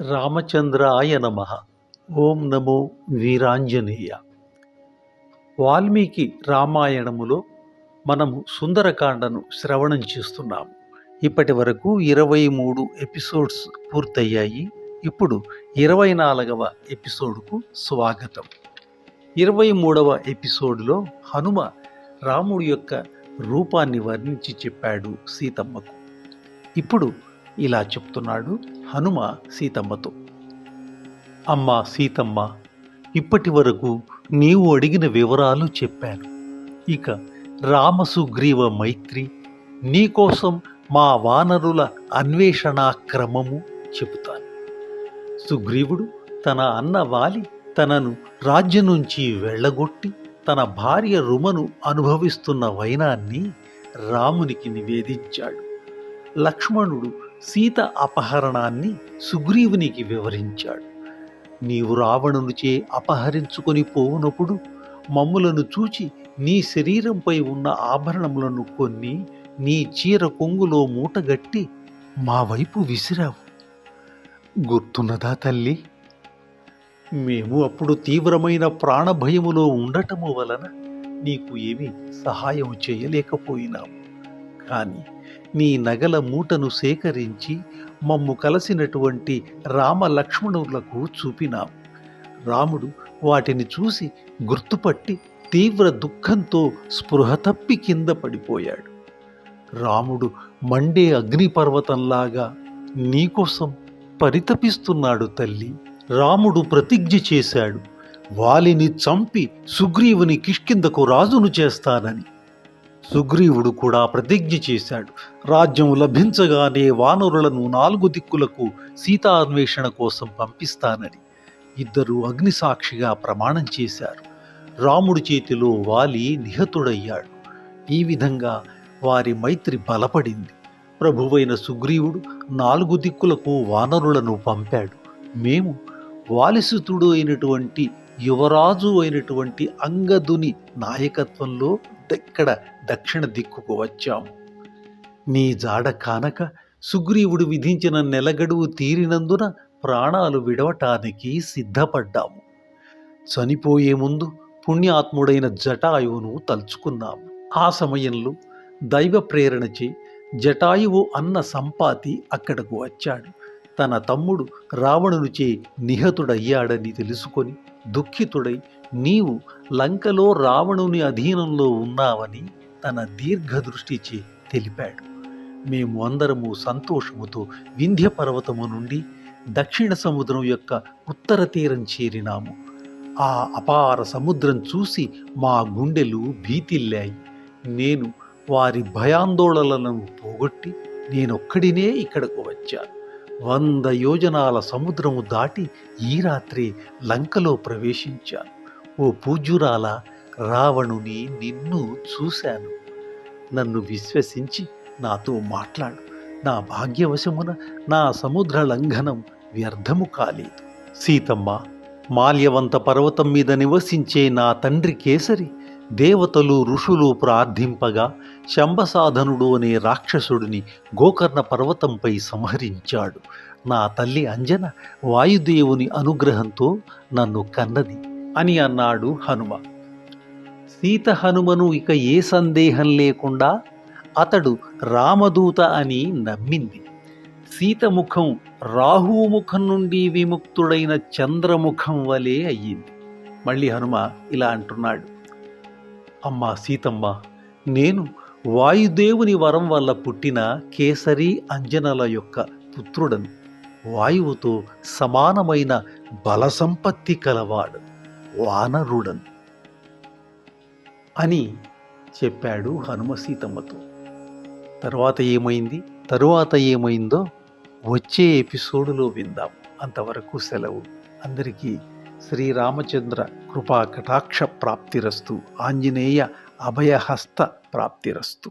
రామచంద్రాయ నమ. ఓం నమో వీరాంజనేయ. వాల్మీకి రామాయణములో మనము సుందరకాండను శ్రవణం చేస్తున్నాము. ఇప్పటి వరకు ఇరవై మూడు ఎపిసోడ్స్ పూర్తయ్యాయి. ఇప్పుడు ఇరవై నాలుగవ ఎపిసోడ్కు స్వాగతం. ఇరవై మూడవ ఎపిసోడ్లో హనుమ రాముడి యొక్క రూపాన్ని వర్ణించి చెప్పాడు సీతమ్మకు. ఇప్పుడు ఇలా చెప్తున్నాడు హనుమ సీతమ్మతో. అమ్మా సీతమ్మ ఇప్పటి వరకు నీవు అడిగిన వివరాలు చెప్పాను. ఇక రామసుగ్రీవ మైత్రి నీకోసం మా వానరుల అన్వేషణా క్రమము చెబుతాను. సుగ్రీవుడు తన అన్న వాలి తనను రాజ్యం నుంచి వెళ్ళగొట్టి తన భార్య రుమను అనుభవిస్తున్న వైనాన్ని రామునికి నివేదించాడు. లక్ష్మణుడు సీత అపహరణాన్ని సుగ్రీవునికి వివరించాడు. నీవు రావణునిచే అపహరించుకొని పోవునప్పుడు మమ్ములను చూచి నీ శరీరంపై ఉన్న ఆభరణములను కొన్ని నీ చీర కొంగులో మూటగట్టి మా వైపు విసిరావు. గుర్తున్నదా తల్లి? మేము అప్పుడు తీవ్రమైన ప్రాణభయములో ఉండటము వలన నీకు ఏమీ సహాయం చేయలేకపోయినాము. కానీ నీ నగల మూటను సేకరించి మమ్ము కలిసినటువంటి రామలక్ష్మణులకు చూపినాం. రాముడు వాటిని చూసి గుర్తుపట్టి తీవ్ర దుఃఖంతో స్పృహ తప్పి కింద పడిపోయాడు. రాముడు మండే అగ్నిపర్వతంలాగా నీకోసం పరితపిస్తున్నాడు తల్లి. రాముడు ప్రతిజ్ఞ చేశాడు వాలిని చంపి సుగ్రీవుని కిష్కిందకు రాజును చేస్తానని. సుగ్రీవుడు కూడా ప్రతిజ్ఞ చేశాడు. రాజ్యం లభించగానే వానరులను నాలుగు దిక్కులకు సీతాన్వేషణ కోసం పంపిస్తానని ఇద్దరు అగ్నిసాక్షిగా ప్రమాణం చేశారు. రాముడి చేతిలో వాలి నిహతుడయ్యాడు. ఈ విధంగా వారి మైత్రి బలపడింది. ప్రభువైన సుగ్రీవుడు నాలుగు దిక్కులకు వానరులను పంపాడు. మేము వాలిసుతుడు అయినటువంటి యువరాజు అయినటువంటి అంగదుని నాయకత్వంలో ఇక్కడ దక్షిణ దిక్కుకు వచ్చాం. నీ జాడ కానక సుగ్రీవుడు విధించిన నెలగడువు తీరినందున ప్రాణాలు విడవటానికి సిద్ధపడ్డాము. చనిపోయే ముందు పుణ్యాత్ముడైన జటాయువును తలుచుకున్నాం. ఆ సమయంలో దైవ ప్రేరణచే జటాయువు అన్న సంపాతి అక్కడకు వచ్చాడు. తన తమ్ముడు రావణునిచే నిహతుడయ్యాడని తెలుసుకొని దుఃఖితుడై నీవు లంకలో రావణుని అధీనంలో ఉన్నావని తన దీర్ఘదృష్టిచే తెలిపాడు. మేము అందరము సంతోషముతో వింధ్య పర్వతము నుండి దక్షిణ సముద్రం యొక్క ఉత్తర తీరం చేరినాము. ఆ అపార సముద్రం చూసి మా గుండెలు భీతిల్లాయి. నేను వారి భయాందోళనలను పోగొట్టి నేనొక్కడినే ఇక్కడకు వచ్చాను వంద యోజనాల సముద్రము దాటి ఈ రాత్రి లంకలో ప్రవేశించాను ఓ పూజ్యురాల రావణుని నిన్ను చూశాను. నన్ను విశ్వసించి నాతో మాట్లాడు. నా భాగ్యవశమున నా సముద్ర లంఘనం వ్యర్థము కాలేదు. సీతమ్మ మాల్యవంత పర్వతం మీద నివసించే నా తండ్రి కేసరి దేవతలు ఋషులు ప్రార్థింపగా శంభసాధనుడు అనే రాక్షసుడిని గోకర్ణ పర్వతంపై సంహరించాడు. నా తల్లి అంజన వాయుదేవుని అనుగ్రహంతో నన్ను కన్నది. అని అన్నాడు హనుమ. సీత హనుమను ఇక ఏ సందేహం లేకుండా అతడు రామదూత అని నమ్మింది. సీత ముఖం రాహువు ముఖం నుండి విముక్తుడైన చంద్రముఖం వలె అయ్యింది. మళ్ళీ హనుమ ఇలా అంటున్నాడు. అమ్మా సీతమ్మ నేను వాయుదేవుని వరం వల్ల పుట్టిన కేసరి అంజనల యొక్క పుత్రుడను. వాయువుతో సమానమైన బలసంపత్తి కలవాడు. వానరుడను అని చెప్పాడు హనుమ సీతమ్మతో. తర్వాత ఏమైంది? తరువాత ఏమైందో వచ్చే ఎపిసోడులో విందాం. అంతవరకు సెలవు. అందరికీ శ్రీరామచంద్ర కృపా కటాక్ష ప్రాప్తిరస్తు. ఆంజనేయ అభయహస్త ప్రాప్తిరస్తు.